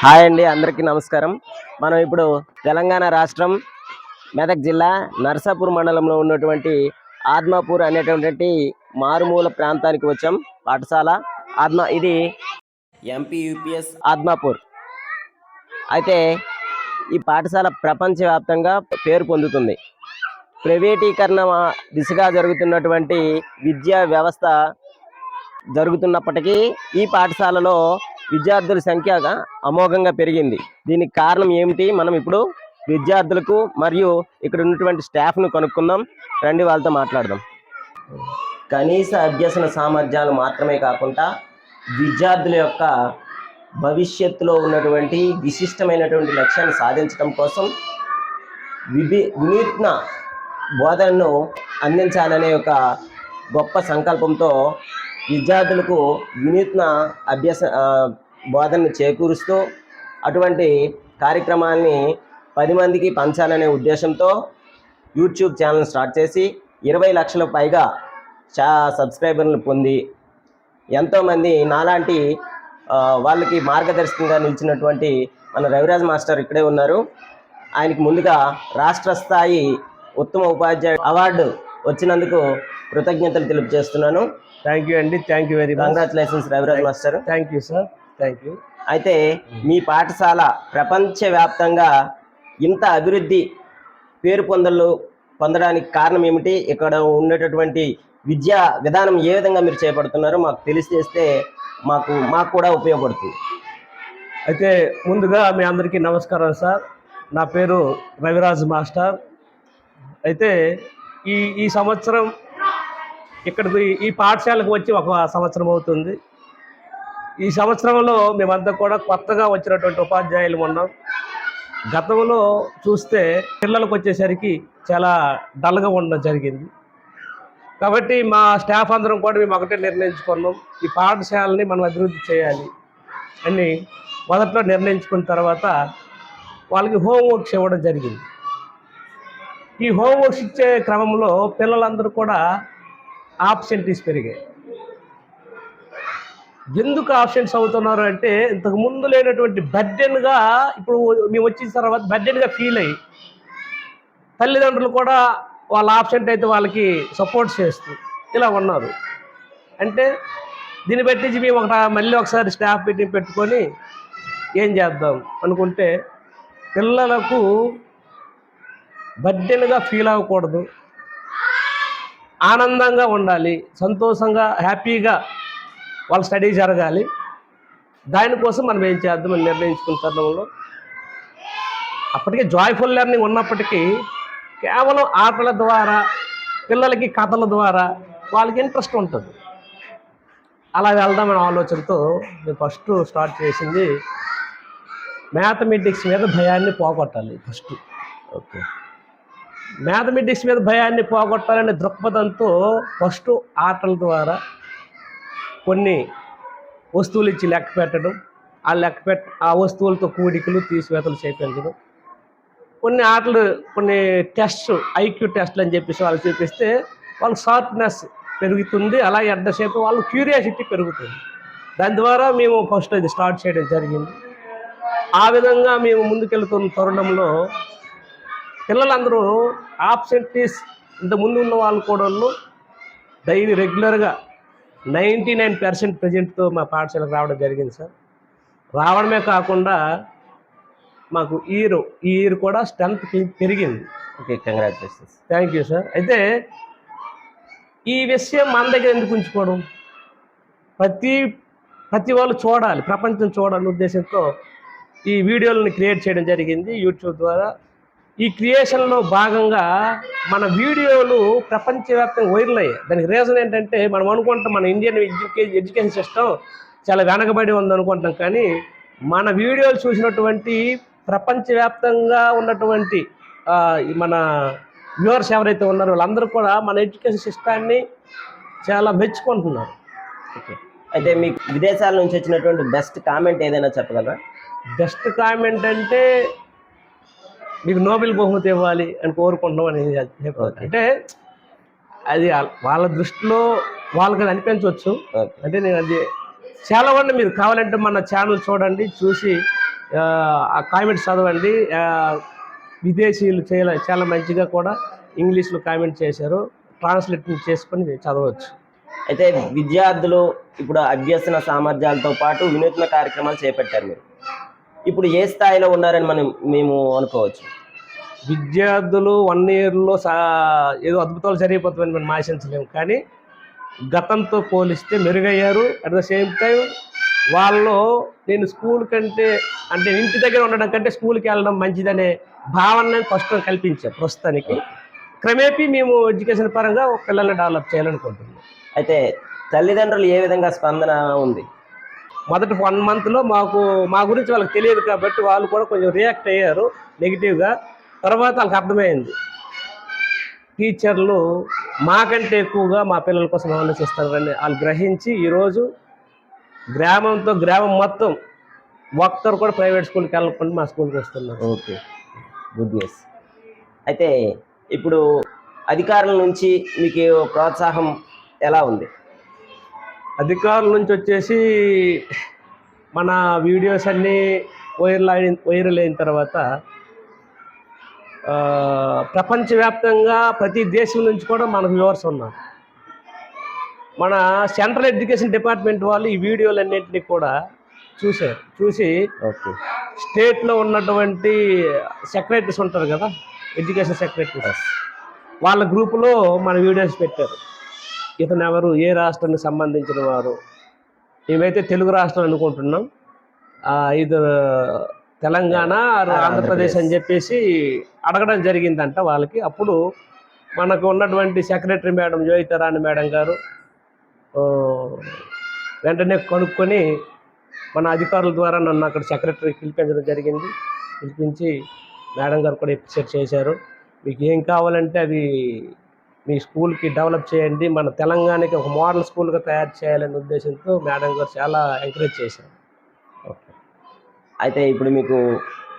Hi అండి అందరికీ నమస్కారం. మనం ఇప్పుడు తెలంగాణ రాష్ట్రం మెదక్ జిల్లా నర్సాపూర్ మండలంలో ఉన్నటువంటి ఆత్మాపూర్ అనేటువంటి మారుమూల ప్రాంతానికి వచ్చాం పాఠశాల. ఆత్మ ఇది ఎంపీ యూపీఎస్ ఆత్మాపూర్ అయితే ఈ పాఠశాల ప్రపంచవ్యాప్తంగా పేరు పొందుతుంది. ప్రైవేటీకరణ దిశగా జరుగుతున్నటువంటి విద్యా వ్యవస్థ జరుగుతున్నప్పటికీ ఈ పాఠశాలలో విద్యార్థుల సంఖ్య అమోఘంగా పెరిగింది. దీనికి కారణం ఏమిటి? మనం ఇప్పుడు విద్యార్థులకు మరియు ఇక్కడ ఉన్నటువంటి స్టాఫ్ను కనుక్కుందాం. రండి వాళ్ళతో మాట్లాడదాం. కనీస అభ్యసన సామర్థ్యాలు మాత్రమే కాకుండా విద్యార్థుల యొక్క భవిష్యత్తులో ఉన్నటువంటి విశిష్టమైనటువంటి లక్ష్యాన్ని సాధించడం కోసం విభి వినూత్న బోధనను అందించాలనే ఒక గొప్ప సంకల్పంతో విద్యార్థులకు వినూత్న అభ్యాస బోధనను చేకూరుస్తూ అటువంటి కార్యక్రమాన్ని పది మందికి పంచాలనే ఉద్దేశంతో యూట్యూబ్ ఛానల్ స్టార్ట్ చేసి ఇరవై లక్షల పైగా చా సబ్స్క్రైబర్లు పొంది ఎంతోమంది నాలాంటి వాళ్ళకి మార్గదర్శకంగా నిలిచినటువంటి మన రవిరాజ్ మాస్టర్ ఇక్కడే ఉన్నారు. ఆయనకి ముందుగా రాష్ట్ర స్థాయి ఉత్తమ ఉపాధ్యాయ అవార్డు వచ్చినందుకు కృతజ్ఞతలు తెలియజేస్తున్నాను థ్యాంక్ యూ అండి thank you very much congratulations Raviraj master thank you sir thank you అయితే మీ పాఠశాల ప్రపంచవ్యాప్తంగా ఇంత అభివృద్ధి పేరు పొందలు పొందడానికి కారణం ఏమిటి? ఇక్కడ ఉండేటటువంటి విద్యా విధానం ఏ విధంగా మీరు చేపడుతున్నారో మాకు తెలియజేస్తే మాకు మాకు కూడా ఉపయోగపడుతుంది. అయితే ముందుగా మీ అందరికీ నమస్కారం సార్. నా పేరు రవిరాజ్ మాస్టర్. అయితే ఈ ఈ సంవత్సరం ఇక్కడ ఈ పాఠశాలకు వచ్చి ఒక సంవత్సరం అవుతుంది. ఈ సంవత్సరంలో మేమంతా కూడా కొత్తగా వచ్చినటువంటి ఉపాధ్యాయులు ఉన్నాం. గతంలో చూస్తే పిల్లలకు వచ్చేసరికి చాలా డల్గా ఉండడం జరిగింది. కాబట్టి మా స్టాఫ్ అందరం కూడా మేము ఒకటే నిర్ణయించుకున్నాం. ఈ పాఠశాలని మనం అభివృద్ధి చేయాలి అని మొదట్లో నిర్ణయించుకున్న తర్వాత వాళ్ళకి హోంవర్క్స్ ఇవ్వడం జరిగింది. ఈ హోంవర్క్స్ ఇచ్చే క్రమంలో పిల్లలందరూ కూడా ఆబ్సెంటీస్ పెరిగాయి. ఎందుకు ఆబ్సెంట్స్ అవుతున్నారు అంటే ఇంతకు ముందు లేనటువంటి బర్డెన్గా ఇప్పుడు మేము వచ్చిన తర్వాత బర్డెన్గా ఫీల్ అయ్యి తల్లిదండ్రులు కూడా వాళ్ళ ఆబ్సెంట్ అయితే వాళ్ళకి సపోర్ట్ చేస్తూ ఇలా ఉన్నారు. అంటే దీన్ని బట్టి మేము ఒక మళ్ళీ ఒకసారి స్టాఫ్ మీటింగ్ పెట్టుకొని ఏం చేద్దాం అనుకుంటే పిల్లలకు బర్డెన్గా ఫీల్ అవ్వకూడదు. ఆనందంగా ఉండాలి సంతోషంగా హ్యాపీగా వాళ్ళ స్టడీ జరగాలి. దానికోసం మనం ఏం చేద్దామని నిర్ణయించుకున్న తరుణంలో అప్పటికే జాయ్ఫుల్ లెర్నింగ్ ఉన్నప్పటికీ కేవలం ఆటల ద్వారా పిల్లలకి కథల ద్వారా వాళ్ళకి ఇంట్రెస్ట్ ఉంటుంది. అలా వెళ్దామనే ఆలోచనతో నేను ఫస్ట్ స్టార్ట్ చేసింది మ్యాథమెటిక్స్ మీద భయాన్ని పోగొట్టాలి ఫస్ట్ ఓకే మ్యాథమెటిక్స్ మీద భయాన్ని పోగొట్టాలనే దృక్పథంతో ఫస్ట్ ఆటల ద్వారా కొన్ని వస్తువులు ఇచ్చి లెక్క పెట్టడం. ఆ లెక్క పెట్ ఆ వస్తువులతో కూడికలు తీసివేతలు చేపించడం. కొన్ని ఆటలు కొన్ని టెస్ట్ ఐక్యూ టెస్ట్లు అని చెప్పేసి వాళ్ళు చూపిస్తే వాళ్ళ షార్ప్నెస్ పెరుగుతుంది. అలాగే ఎంతసేపు వాళ్ళు క్యూరియాసిటీ పెరుగుతుంది. దాని ద్వారా మేము ఫస్ట్ అది స్టార్ట్ చేయడం జరిగింది. ఆ విధంగా మేము ముందుకెళ్తున్న తరుణంలో పిల్లలందరూ ఆబ్సెంటీస్ ఇంత ముందు ఉన్న వాళ్ళు కూడా డైలీ రెగ్యులర్గా నైంటీ నైన్ పర్సెంట్ ప్రజెంట్తో మా పాఠశాలకు రావడం జరిగింది సార్. రావడమే కాకుండా మాకు ఇయర్ ఈ ఇయర్ కూడా స్ట్రెంత్ పెరిగింది. Okay congratulations thank you sir అయితే ఈ విషయం మన దగ్గర ఎందుకు ఉంచుకోవడం? ప్రతి ప్రతి వాళ్ళు చూడాలి ప్రపంచం చూడాలనే ఉద్దేశంతో ఈ వీడియోలను క్రియేట్ చేయడం జరిగింది. యూట్యూబ్ ద్వారా ఈ క్రియేషన్లో భాగంగా మన వీడియోలు ప్రపంచవ్యాప్తంగా వైరల్ అయ్యాయి దానికి రీజన్ ఏంటంటే మనం అనుకుంటాం మన ఇండియన్ ఎడ్యుకేషన్ ఎడ్యుకేషన్ సిస్టమ్ చాలా వెనకబడి ఉంది అనుకుంటాం కానీ మన వీడియోలు చూసినటువంటి ప్రపంచవ్యాప్తంగా ఉన్నటువంటి మన వ్యూవర్స్ ఎవరైతే ఉన్నారో వాళ్ళందరూ కూడా మన ఎడ్యుకేషన్ సిస్టాన్ని చాలా మెచ్చుకుంటున్నారు. ఓకే. అయితే మీకు విదేశాల నుంచి వచ్చినటువంటి బెస్ట్ కామెంట్ ఏదైనా చెప్పగలరా? బెస్ట్ కామెంట్ అంటే మీకు నోబెల్ బహుమతి ఇవ్వాలి అని కోరుకుంటున్నాం అని. అంటే అది వాళ్ళ- దృష్టిలో వాళ్ళకి అది అనిపించవచ్చు. అంటే నేను అది చాలా మంది మీరు కావాలంటే మన ఛానల్ చూడండి చూసి ఆ, కామెంట్స్ చదవండి. విదేశీయులు చాలా చాలా మంచిగా కూడా ఇంగ్లీష్లో కామెంట్ చేశారు. ట్రాన్స్లేట్ చేసుకొని చదవచ్చు. అయితే విద్యార్థులు ఇప్పుడు అభ్యసన సామర్థ్యాలతో పాటు వినూత్న కార్యక్రమాలు చేపట్టారు మీరు. ఇప్పుడు ఏ స్థాయిలో ఉన్నారని మనం మేము అనుకోవచ్చు. విద్యార్థులు వన్ ఇయర్లో సా ఏదో అద్భుతాలు జరిగిపోతామని మనం ఆశించలేము. కానీ గతంతో పోలిస్తే మెరుగయ్యారు. అట్ ద సేమ్ టైం వాళ్ళు నేను స్కూల్ కంటే అంటే ఇంటి దగ్గర ఉండడం కంటే స్కూల్కి వెళ్ళడం మంచిదనే భావన ఫస్ట్ కల్పించాం ప్రస్తుతానికి. క్రమేపీ మేము ఎడ్యుకేషన్ పరంగా పిల్లల్ని డెవలప్ చేయాలనుకుంటున్నాం. అయితే తల్లిదండ్రులు ఏ విధంగా స్పందన ఉంది? మొదటి వన్ మంత్లో మాకు మా గురించి వాళ్ళకి తెలియదు కాబట్టి వాళ్ళు కూడా కొంచెం రియాక్ట్ అయ్యారు నెగిటివ్గా తర్వాత వాళ్ళకి అర్థమైంది. టీచర్లు మాకంటే ఎక్కువగా మా పిల్లల కోసం ఆలోచిస్తారని వాళ్ళు గ్రహించి ఈరోజు గ్రామంతో గ్రామం మొత్తం ఒక్కరు కూడా ప్రైవేట్ స్కూల్కి వెళ్ళకుండా మా స్కూల్కి వస్తున్నారు. ఓకే. గుడ్ న్యూస్ అయితే ఇప్పుడు అధికారుల నుంచి మీకు ప్రోత్సాహం ఎలా ఉంది? అధికారుల నుంచి వచ్చేసి మన వీడియోస్ అన్నీ వైరల్ అయిన వైరల్ అయిన తర్వాత ప్రపంచవ్యాప్తంగా ప్రతి దేశం నుంచి కూడా మనకు వ్యూవర్స్ ఉన్నారు. మన సెంట్రల్ ఎడ్యుకేషన్ డిపార్ట్మెంట్ వాళ్ళు ఈ వీడియోలన్నింటినీ కూడా చూశారు. చూసి ఓకే. స్టేట్లో ఉన్నటువంటి సెక్రటరీస్ ఉంటారు కదా ఎడ్యుకేషన్ సెక్రటరీస్ వాళ్ళ గ్రూపులో మన వీడియోస్ పెట్టారు. ఇతను ఎవరు ఏ రాష్ట్రానికి సంబంధించిన వారు? మేమైతే తెలుగు రాష్ట్రం అనుకుంటున్నాం. ఇది తెలంగాణ ఆంధ్రప్రదేశ్. అని చెప్పేసి అడగడం జరిగిందంట వాళ్ళకి. అప్పుడు మనకు ఉన్నటువంటి సెక్రటరీ మేడం జోయితారాణి మేడం గారు వెంటనే కనుక్కొని మన అధికారుల ద్వారా నన్ను అక్కడ సెక్రటరీ పిలిపించడం జరిగింది. పిలిపించి మేడం గారు కూడా ఎప్రిషియేట్ చేశారు. మీకు ఏం కావాలంటే అవి మీ స్కూల్కి డెవలప్ చేయండి. మన తెలంగాణకి ఒక మోడల్ స్కూల్గా తయారు చేయాలనే ఉద్దేశంతో మేడం గారు చాలా ఎంకరేజ్ చేశారు. ఓకే. అయితే ఇప్పుడు మీకు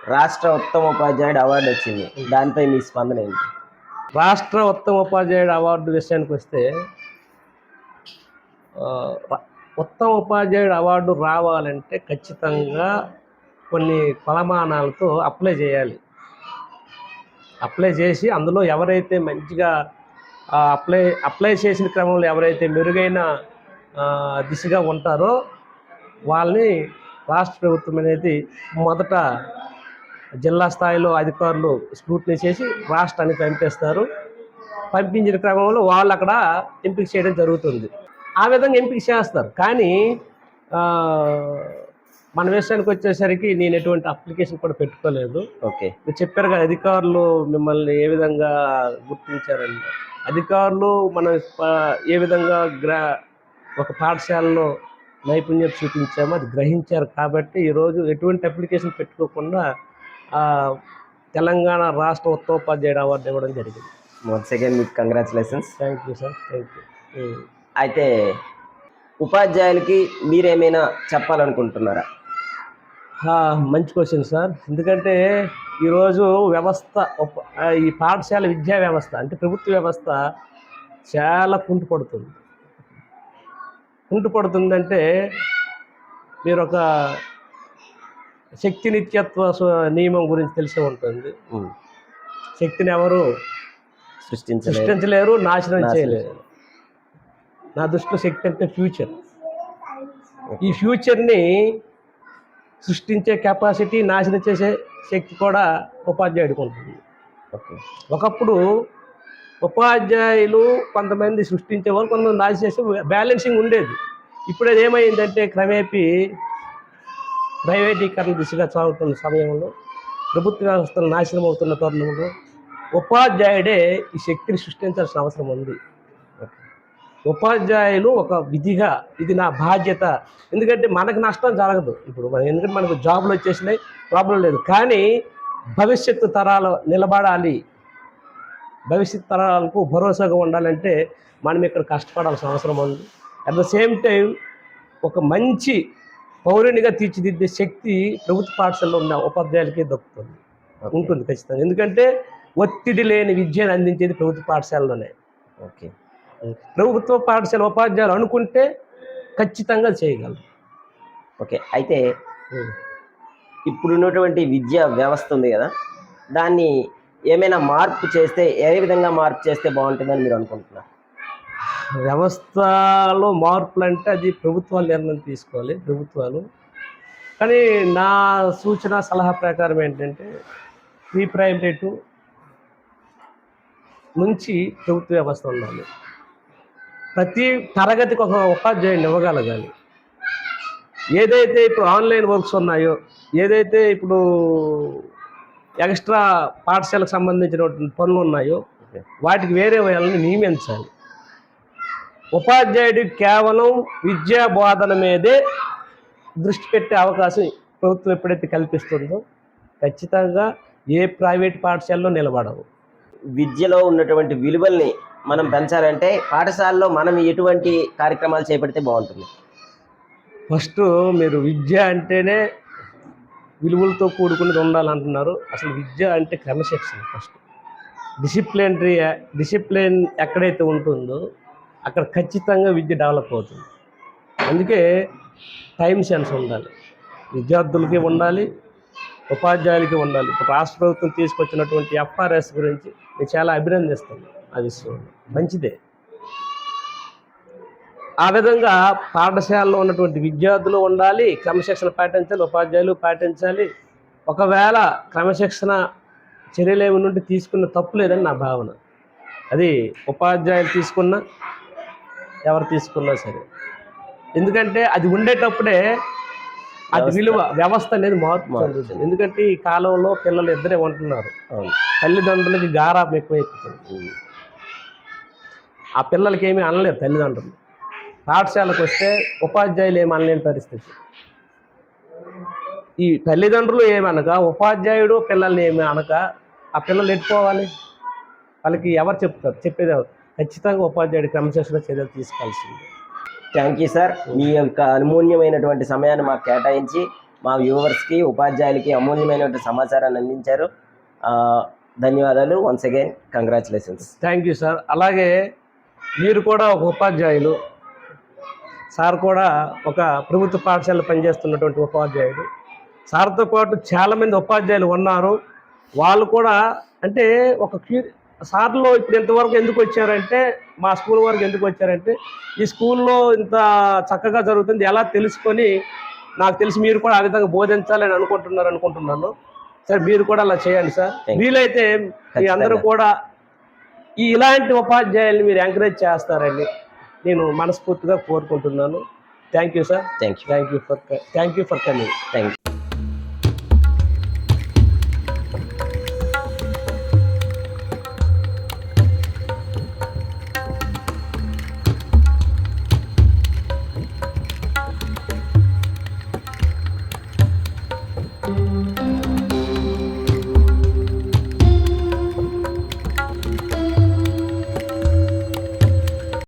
రాష్ట్ర ఉత్తమ ఉపాధ్యాయుడు అవార్డు వచ్చింది. దానిపై మీ స్పందన ఏంటి? రాష్ట్ర ఉత్తమ ఉపాధ్యాయుడు అవార్డు విషయానికి వస్తే ఉత్తమ ఉపాధ్యాయుడు అవార్డు రావాలంటే ఖచ్చితంగా కొన్ని కొలమానాలతో అప్లై చేయాలి. అప్లై చేసి అందులో ఎవరైతే మంచిగా అప్లై అప్లై చేసిన క్రమంలో ఎవరైతే మెరుగైన దిశగా ఉంటారో వాళ్ళని రాష్ట్ర ప్రభుత్వం అనేది మొదట జిల్లా స్థాయిలో అధికారులు స్క్రూటినీ చేసి రాష్ట్రానికి పంపిస్తారు. పంపించిన క్రమంలో వాళ్ళు అక్కడ ఎంపిక చేయడం జరుగుతుంది. ఆ విధంగా ఎంపిక చేస్తారు. కానీ మన విషయానికి వచ్చేసరికి నేను ఎటువంటి అప్లికేషన్ కూడా పెట్టుకోలేదు. ఓకే. మీరు చెప్పారు కదా అధికారులు మిమ్మల్ని ఏ విధంగా గుర్తించారని. అధికారులు మన ఏ విధంగా గ్రా ఒక పాఠశాలలో నైపుణ్యం చూపించామో అది గ్రహించారు కాబట్టి ఈరోజు ఎటువంటి అప్లికేషన్ పెట్టుకోకుండా తెలంగాణ రాష్ట్ర ఉత్తోపాధ్యాయుడు అవార్డు ఇవ్వడం జరిగింది. వన్స్ అగైన్ మీకు congratulations thank you sir thank you అయితే ఉపాధ్యాయులకి మీరేమైనా చెప్పాలనుకుంటున్నారా? మంచి క్వశ్చన్ సార్ ఎందుకంటే ఈరోజు వ్యవస్థ ఈ పాఠశాల విద్యా వ్యవస్థ అంటే ప్రభుత్వ వ్యవస్థ చాలా కుంటుపడుతుంది. కుంటుపడుతుందంటే మీరు ఒక శక్తి నిత్యత్వ నియమం గురించి తెలిసే ఉంటుంది. శక్తిని ఎవరు సృష్టించలేదు సృష్టించలేరు నాశనం నాశనం చేయలేరు. నా దృష్టిలో శక్తి అంటే ఫ్యూచర్ ఈ ఫ్యూచర్ని సృష్టించే కెపాసిటీ నాశనం చేసే శక్తి కూడా ఉపాధ్యాయుడికి ఉంటుంది ఒకప్పుడు ఉపాధ్యాయులు కొంతమంది సృష్టించే వాళ్ళు కొంతమంది నాశనం చేసే బ్యాలెన్సింగ్ ఉండేది. ఇప్పుడు అది ఏమైందంటే క్రమేపీ ప్రైవేటీకరణ దిశగా సాగుతున్న సమయంలో ప్రభుత్వ వ్యవస్థలు నాశనం అవుతున్న తరుణంలో ఉపాధ్యాయుడే ఈ శక్తిని సృష్టించాల్సిన అవసరం ఉంది. ఉపాధ్యాయులు ఒక విధిగా ఇది నా బాధ్యత. ఎందుకంటే మనకు నష్టం జరగదు. ఇప్పుడు మన ఎందుకంటే మనకు జాబులు వచ్చేసినాయి ప్రాబ్లం లేదు. కానీ భవిష్యత్తు తరాలు నిలబడాలి. భవిష్యత్ తరాలకు భరోసాగా ఉండాలంటే మనం ఇక్కడ కష్టపడాల్సిన అవసరం ఉంది. అట్ ద సేమ్ టైం ఒక మంచి పౌరునిగా తీర్చిదిద్దే శక్తి ప్రభుత్వ పాఠశాలలో ఉన్న ఉపాధ్యాయులకే దక్కుతుంది. ఉంటుంది ఖచ్చితంగా. ఎందుకంటే ఒత్తిడి లేని విద్యను అందించేది ప్రభుత్వ పాఠశాలలోనే. ఓకే. ప్రభుత్వ పాఠశాల ఉపాధ్యాయులు అనుకుంటే ఖచ్చితంగా చేయగలరు. ఓకే అయితే ఇప్పుడున్నటువంటి విద్యా వ్యవస్థ ఉంది కదా దాన్ని ఏమైనా మార్పు చేస్తే ఏ విధంగా మార్పు చేస్తే బాగుంటుందని మీరు అనుకుంటున్నారు? వ్యవస్థలో మార్పులు అంటే అది ప్రభుత్వాలు నిర్ణయం తీసుకోవాలి ప్రభుత్వాలు. కానీ నా సూచన సలహా ప్రకారం ఏంటంటే ప్రీ ప్రైమరీ టు నుంచి ప్రభుత్వ వ్యవస్థ ఉండాలి. ప్రతి తరగతికి ఒక ఉపాధ్యాయుని ఇవ్వగలగాలి. ఏదైతే ఇప్పుడు ఆన్లైన్ వర్క్స్ ఉన్నాయో ఏదైతే ఇప్పుడు ఎక్స్ట్రా పాఠశాలకు సంబంధించినటువంటి పనులు ఉన్నాయో వాటికి వేరే వాళ్ళని నియమించాలి. ఉపాధ్యాయుడు కేవలం విద్యా బోధన మీదే దృష్టి పెట్టే అవకాశం ప్రభుత్వం ఎప్పుడైతే కల్పిస్తుందో ఖచ్చితంగా ఏ ప్రైవేట్ పాఠశాలలో నిలబడవు. విద్యలో ఉన్నటువంటి విలువల్ని మనం పెంచాలంటే పాఠశాలలో మనం ఎటువంటి కార్యక్రమాలు చేపడితే బాగుంటుంది? ఫస్ట్ మీరు విద్య అంటేనే విలువలతో కూడుకున్నది ఉండాలంటున్నారు. అసలు విద్య అంటే క్రమశిక్షణ ఫస్ట్. డిసిప్లినరీ డిసిప్లిన్ ఎక్కడైతే ఉంటుందో అక్కడ ఖచ్చితంగా విద్య డెవలప్ అవుతుంది. అందుకే టైం సెన్స్ ఉండాలి. విద్యార్థులకి ఉండాలి ఉపాధ్యాయులకి ఉండాలి. ఇప్పుడు రాష్ట్ర ప్రభుత్వం తీసుకొచ్చినటువంటి ఎఫ్ఆర్ఎస్ గురించి నేను చాలా అభినందిస్తున్నాను. విషయంలో మంచిదే. ఆ విధంగా పాఠశాలలో ఉన్నటువంటి విద్యార్థులు ఉండాలి క్రమశిక్షణ పాటించాలి ఉపాధ్యాయులు పాటించాలి. ఒకవేళ క్రమశిక్షణ చర్యలు ఏమి నుండి తీసుకున్న తప్పు లేదని నా భావన. అది ఉపాధ్యాయులు తీసుకున్నా ఎవరు తీసుకున్నా సరే. ఎందుకంటే అది ఉండేటప్పుడే అది. విలువ వ్యవస్థ అనేది మార్పు చెందుతుంది. ఎందుకంటే ఈ కాలంలో పిల్లలు ఇద్దరే ఉంటున్నారు. తల్లిదండ్రులకి గారాబం ఎక్కువైపోతుంది. ఆ పిల్లలకి ఏమీ అనలేరు తల్లిదండ్రులు. పాఠశాలకు వస్తే ఉపాధ్యాయులు ఏమి అనలేని పరిస్థితి. ఈ తల్లిదండ్రులు ఏమనక ఉపాధ్యాయుడు పిల్లల్ని ఏమి అనక ఆ పిల్లలు ఎట్టుకోవాలి? వాళ్ళకి ఎవరు చెప్తారు? చెప్పేది ఖచ్చితంగా ఉపాధ్యాయుడు క్రమశిక్షణ చర్యలు తీసుకోవాల్సింది. థ్యాంక్ యూ సార్ మీ యొక్క అమూల్యమైనటువంటి సమయాన్ని మాకు కేటాయించి మా వ్యూవర్స్కి ఉపాధ్యాయులకి అమూల్యమైనటువంటి సమాచారాన్ని అందించారు. ధన్యవాదాలు. Once again congratulations thank you sir అలాగే మీరు కూడా ఒక ఉపాధ్యాయులు. సార్ కూడా ఒక ప్రభుత్వ పాఠశాలలో పనిచేస్తున్నటువంటి ఉపాధ్యాయుడు. సార్తో పాటు చాలామంది ఉపాధ్యాయులు ఉన్నారు. వాళ్ళు కూడా అంటే ఒక క్యూ సార్లో ఇప్పుడు ఇంతవరకు ఎందుకు వచ్చారంటే మా స్కూల్ వరకు ఎందుకు వచ్చారంటే ఈ స్కూల్లో ఇంత చక్కగా జరుగుతుంది. ఎలా తెలుసుకొని నాకు తెలిసి మీరు కూడా ఆ విధంగా బోధించాలని అనుకుంటున్నారు అనుకుంటున్నాను. సార్ మీరు కూడా అలా చేయండి సార్. వీలైతే మీ అందరూ. కూడా ఈ ఇలాంటి ఉపాధ్యాయుల్ని మీరు ఎంకరేజ్ చేస్తారని నేను మనస్ఫూర్తిగా కోరుకుంటున్నాను. Thank you sir thank you thank you for thank you for coming thank you